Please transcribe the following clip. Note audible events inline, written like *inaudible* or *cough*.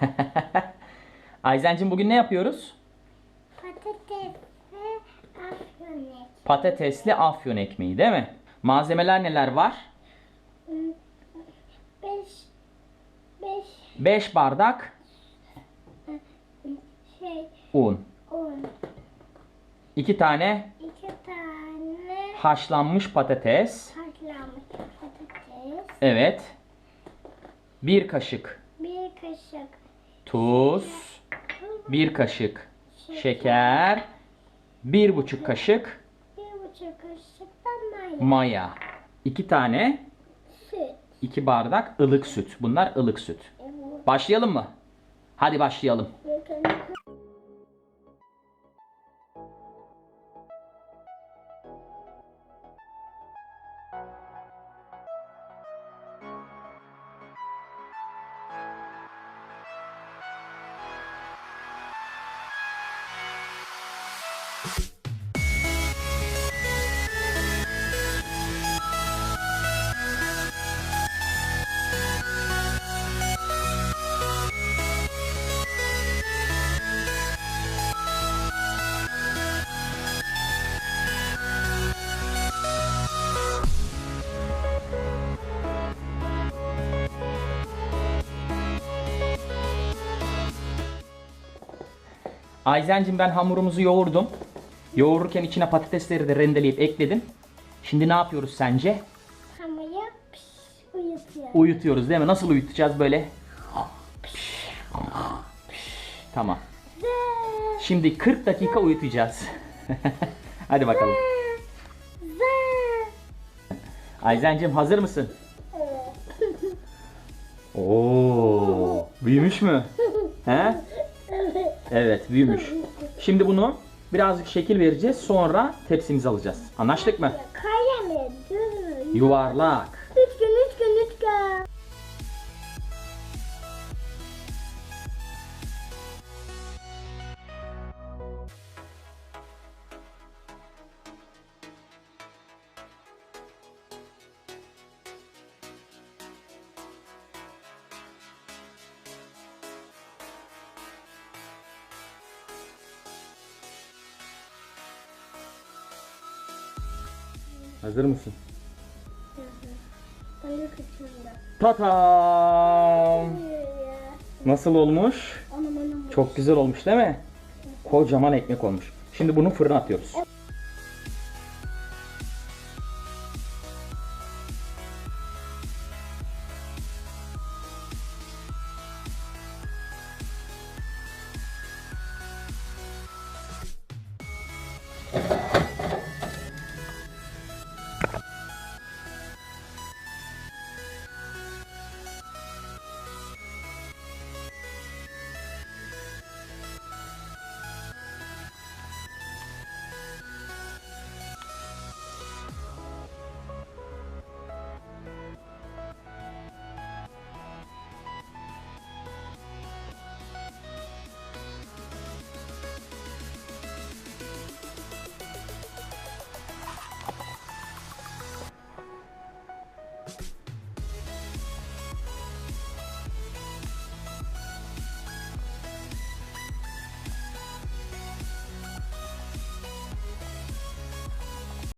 *laughs* Ayzen'cim bugün ne yapıyoruz? Patates ve afyon ekmeği. Patatesli afyon ekmeği değil mi? Malzemeler neler var? Beş, beş 5 bardak şey un. un. 2 tane iki tane haşlanmış patates. haşlanmış patates. Evet. 1 kaşık Bir kaşık tuz. 1 kaşık şeker. 1,5 kaşık bir buçuk kaşık maya. maya. 2 tane Süt. 2 bardak ılık süt. Bunlar ılık süt. Başlayalım mı? Hadi başlayalım. Ayzen'cim ben hamurumuzu yoğurdum. Yoğururken içine patatesleri de rendeleyip ekledim. Şimdi ne yapıyoruz sence? Hamuru piş, uyutuyor. Uyutuyoruz değil mi? Nasıl uyutacağız böyle? Tamam. Şimdi 40 dakika uyutacağız. *laughs* Hadi bakalım. Ayzen'cim hazır mısın? evet. Oo, büyümüş mü? *laughs* He? Evet. Büyümüş. Şimdi bunu birazcık şekil vereceğiz. Sonra tepsimize alacağız. Anlaştık mı? Kare mi? Yuvarlak. Hazır mısın? Ben de kaçırdım. Tatam! Nasıl olmuş? Anam anam. Çok güzel olmuş değil mi? Kocaman ekmek olmuş. Şimdi bunu fırına atıyoruz.